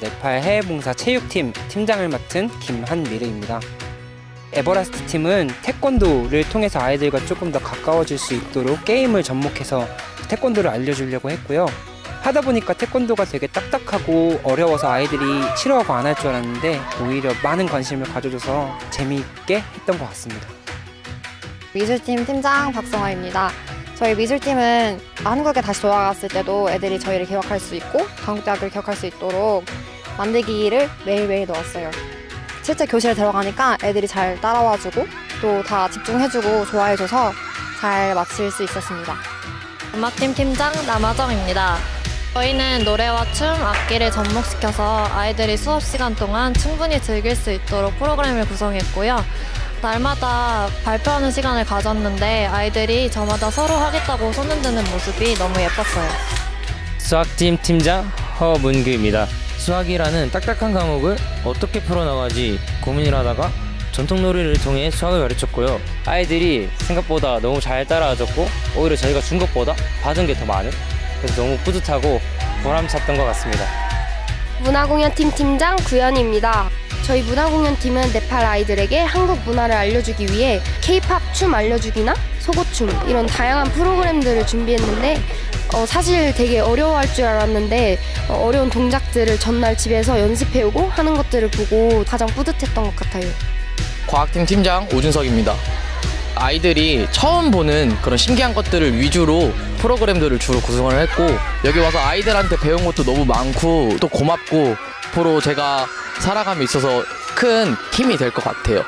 네팔 해외봉사 체육팀 팀장을 맡은 김한미르입니다. 에버라스트 팀은 태권도를 통해서 아이들과 조금 더 가까워질 수 있도록 게임을 접목해서 태권도를 알려주려고 했고요. 하다 보니까 태권도가 되게 딱딱하고 어려워서 아이들이 싫어하고 안 할 줄 알았는데 오히려 많은 관심을 가져줘서 재미있게 했던 것 같습니다. 미술팀 팀장 박성화입니다. 저희 미술팀은 한국에 다시 돌아갔을 때도 애들이 저희를 기억할 수 있고 강북대학교를 기억할 수 있도록 만들기를 매일매일 넣었어요. 실제 교실에 들어가니까 애들이 잘 따라와주고 또 다 집중해주고 좋아해줘서 잘 마칠 수 있었습니다. 음악팀 팀장 남아정입니다. 저희는 노래와 춤, 악기를 접목시켜서 아이들이 수업 시간 동안 충분히 즐길 수 있도록 프로그램을 구성했고요. 날마다 발표하는 시간을 가졌는데 아이들이 저마다 서로 하겠다고 손흔드는 모습이 너무 예뻤어요. 수학팀 팀장 허문규입니다. 수학이라는 딱딱한 과목을 어떻게 풀어나가지 고민을 하다가 전통놀이를 통해 수학을 가르쳤고요. 아이들이 생각보다 너무 잘 따라와줬고 오히려 저희가 준 것보다 받은 게 더 많은 그래서 너무 뿌듯하고 보람찼던 것 같습니다. 문화공연팀 팀장 구현입니다. 저희 문화공연팀은 네팔 아이들에게 한국 문화를 알려주기 위해 K-팝 춤 알려주기나 속옷춤 이런 다양한 프로그램들을 준비했는데 어, 사실 되게 어려워할 줄 알았는데 어, 어려운 동작들을 전날 집에서 연습해오고 하는 것들을 보고 가장 뿌듯했던 것 같아요. 과학팀 팀장 오준석입니다. 아이들이 처음 보는 그런 신기한 것들을 위주로 프로그램들을 주로 구성을 했고 여기 와서 아이들한테 배운 것도 너무 많고 또 고맙고 앞으로 제가 살아감에 있어서 큰 힘이 될 것 같아요.